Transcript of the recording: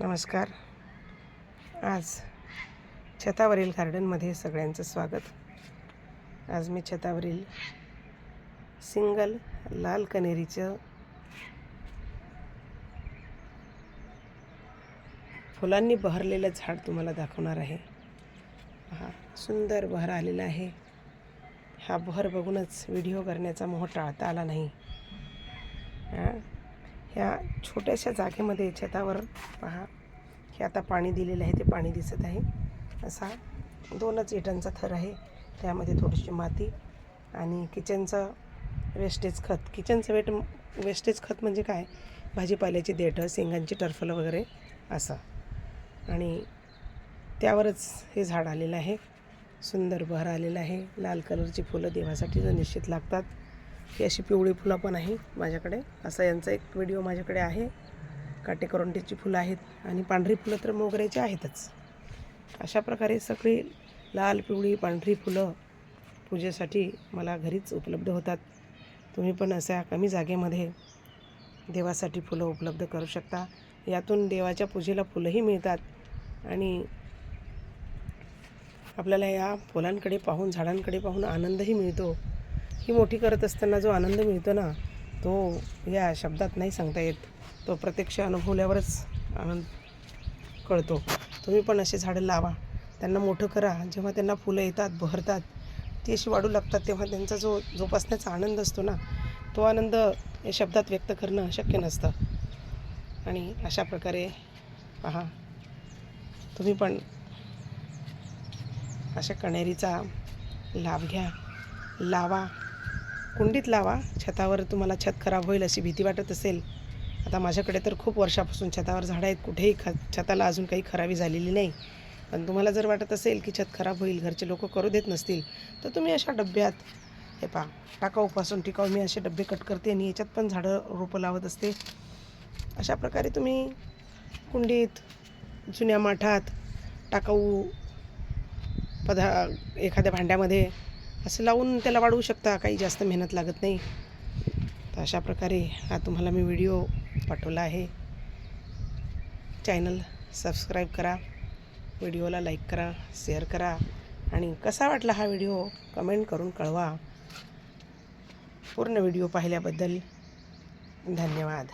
नमस्कार. आज छतावरील गार्डनमध्ये सगळ्यांचं स्वागत. आज मी छतावरील सिंगल लाल कनेरीचं फुलांनी बहरलेलं झाड तुम्हाला दाखवणार आहे. हा सुंदर बहर आलेला आहे. हा बहर बघूनच व्हिडिओ करण्याचा मोह टाळता आला नाही. हां ह्या छोट्याशा जागेमध्ये छतावर पहा. हे आता पाणी दिलेलं आहे ते पाणी दिसत आहे. असा दोनच इटांचा थर आहे. त्यामध्ये थोडीशी माती आणि किचनचं वेस्टेज खत. किचनचं वेट वेस्टेज खत म्हणजे काय? भाजीपाल्याची देठं शेंगांची टरफलं वगैरे असं. आणि त्यावरच हे झाड आलेलं आहे. सुंदर बहर आलेलं आहे. लाल कलरची फुलं देवासाठी तर निश्चित लागतात. ही अशी पिवळी फुलं पण आहे माझ्याकडे. असा यांचा एक व्हिडिओ माझ्याकडे आहे. काटेकरोंटीची फुलं आहेत आणि पांढरी फुलं तर मोगऱ्याची आहेतच. अशा प्रकारे सगळी लाल पिवळी पांढरी फुलं पूजेसाठी मला घरीच उपलब्ध होतात. तुम्ही पण अशा कमी जागेमध्ये देवासाठी फुलं उपलब्ध करू शकता. यातून देवाच्या पूजेला फुलंही मिळतात आणि आपल्याला या फुलांकडे पाहून झाडांकडे पाहून आनंदही मिळतो. ही मोठी करत असताना जो आनंद मिळतो ना तो या शब्दात नाही सांगता येत. तो प्रत्यक्ष अनुभवल्यावरच आनंद कळतो. तुम्ही पण असे झाडं लावा. त्यांना मोठं करा. जेव्हा त्यांना फुलं येतात बहरतात ती अशी वाढू लागतात तेव्हा त्यांचा जो जोपासण्याचा आनंद असतो ना तो आनंद या शब्दात व्यक्त करणं शक्य नसतं. आणि अशा प्रकारे पहा तुम्ही पण अशा कणेरीचा लाभ घ्या. लावा. कुंडीत लावा. छतावर तुम्हाला छत खराब होईल अशी भीती वाटत असेल. आता माझ्याकडे तर खूप वर्षापासून छतावर झाडं आहेत. कुठेही ख छताला अजून काही खराबी झालेली नाही. पण तुम्हाला जर वाटत असेल की छत खराब होईल घरचे लोक करू देत नसतील तर तुम्ही अशा डब्यात हे पहा टाकाऊपासून टिकाऊ. मी असे डबे कट करते आणि याच्यात पण झाडं रोपं लावत असते. अशा प्रकारे तुम्ही कुंडीत जुन्या माठात टाकाऊ पदा एखाद्या भांड्यामध्ये असं लावून त्याला वाढवू शकता काही जास्त मेहनत लागत नाही. तर अशा प्रकारे हा तुम्हाला मी व्हिडिओ पाठवला आहे. चॅनल सबस्क्राईब करा व्हिडिओला लाईक करा शेअर करा आणि कसा वाटला हा व्हिडिओ कमेंट करून कळवा. पूर्ण व्हिडिओ पाहिल्याबद्दल धन्यवाद.